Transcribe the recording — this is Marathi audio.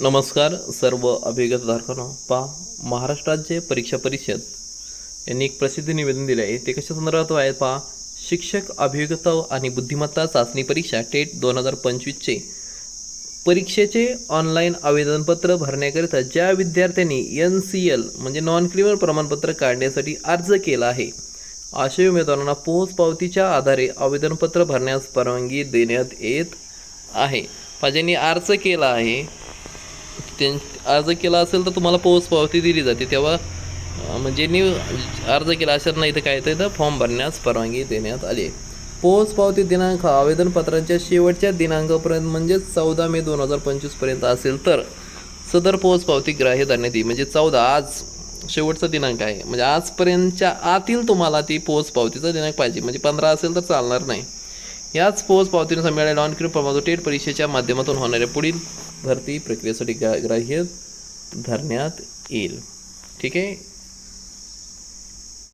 नमस्कार सर्व अभिगतधारकांनो पहा महाराष्ट्र राज्य परीक्षा परिषद यांनी एक प्रसिद्ध निवेदन दिले आहे. ते कशा संदर्भात आहे पहा? शिक्षक अभिगत आणि बुद्धिमत्ता चाचणी परीक्षा टेट दोन हजार पंचवीसचे. परीक्षेचे ऑनलाईन आवेदनपत्र भरण्याकरिता ज्या विद्यार्थ्यांनी एन सी एल म्हणजे नॉन क्रिमिनल प्रमाणपत्र काढण्यासाठी अर्ज केला आहे अशा उमेदवारांना पोचपावतीच्या आधारे आवेदनपत्र भरण्यास परवानगी देण्यात येत आहे. पहा, ज्यांनी अर्ज केला आहे त्यां अर्ज केला असेल तर तुम्हाला पोचपावती दिली जाते. तेव्हा म्हणजे न्यू अर्ज केला असेल नाही तर काय तर फॉर्म भरण्यास परवानगी देण्यात आली. आहे पोचपावती दिनांक आवेदनपत्रांच्या शेवटच्या दिनांकापर्यंत म्हणजेच चौदा मे दोन हजार पंचवीसपर्यंत असेल तर सदर पोहोचपावती ग्राह्य धरण्यात येईल. म्हणजे चौदा आज शेवटचा दिनांक आहे. म्हणजे आजपर्यंतच्या आतील तुम्हाला ती पोचपावतीचा दिनांक पाहिजे. म्हणजे पंधरा असेल तर चालणार नाही. याच पोच पावतीनुसार मिळालेल्या ऑनक्रीम प्रमाण टेट परीक्षेच्या माध्यमातून होणाऱ्या पुढील भरती प्रक्रियेसाठी ग्राह्य धरण्यात येईल. ठीक आहे?